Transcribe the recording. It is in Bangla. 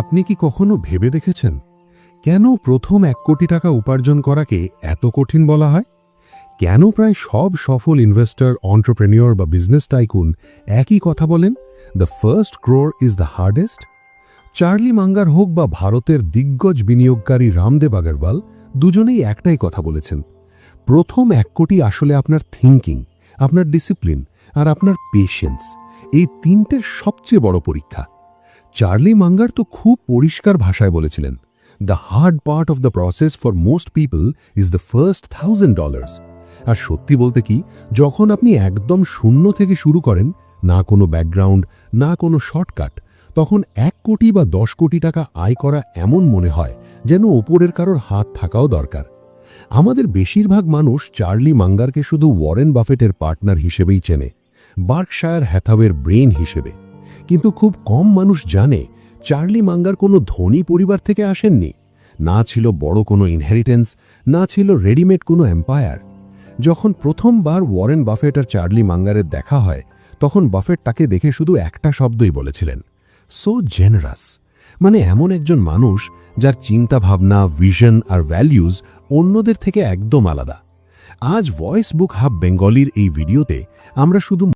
আপনি কি কখনো ভেবে দেখেছেন? কেন প্রথম এক কোটি টাকা উপার্জন করাকে এত কঠিন বলা হয়? কেন প্রায় সব সফল ইনভেস্টর অন্টারপ্রেনিয়র বা বিজনেস টাইকুন একই কথা বলেন? The first crore is the hardest Charlie Munger হোক বা ভারতের দিগ্গজ বিনিয়োগকারী রামদেব আগরওয়াল, দুজনেই একটাই কথা বলেছেন। প্রথম এক কোটি আসলে আপনার থিঙ্কিং আপনার ডিসিপ্লিন আর আপনার পেশেন্স এই তিনটের সবচেয়ে বড় পরীক্ষা। চার্লি মাঙ্গার তো খুব পরিষ্কার ভাষায় বলেছিলেন the hard part of the process for most people is the first thousand dollars আর সত্যি বলতে কি, যখন আপনি একদম শূন্য থেকে শুরু করেন, না কোনো ব্যাকগ্রাউন্ড, না কোনো শর্টকাট, তখন এক কোটি বা দশ কোটি টাকা আয় করা এমন মনে হয় যেন ওপরের কারোর হাত থাকাও দরকার। আমাদের বেশিরভাগ মানুষ চার্লি মাঙ্গারকে শুধু ওয়ারেন বাফেটের পার্টনার হিসেবেই চেনে, বার্কশায়ার হ্যাথাওয়ের ব্রেন হিসেবে। কিন্তু খুব কম মানুষ জানে চার্লি মাঙ্গার কোনো ধনী পরিবার থেকে আসেননি। না ছিল বড় কোনো ইনহেরিটেন্স না ছিল রেডিমেড কোনো এম্পায়ার যখন প্রথমবার ওয়ারেন বাফেট আর চার্লি মাঙ্গারের দেখা হয়, তখন বাফেট তাকে দেখে শুধু একটা শব্দই বলেছিলেন সো জেনারাস মানে এমন একজন মানুষ যার চিন্তাভাবনা ভিশন আর ভ্যালিউজ অন্যদের থেকে একদম আলাদা। আজ ভয়েস বুক হাব বেঙ্গলির এই ভিডিওতে আমরা শুধু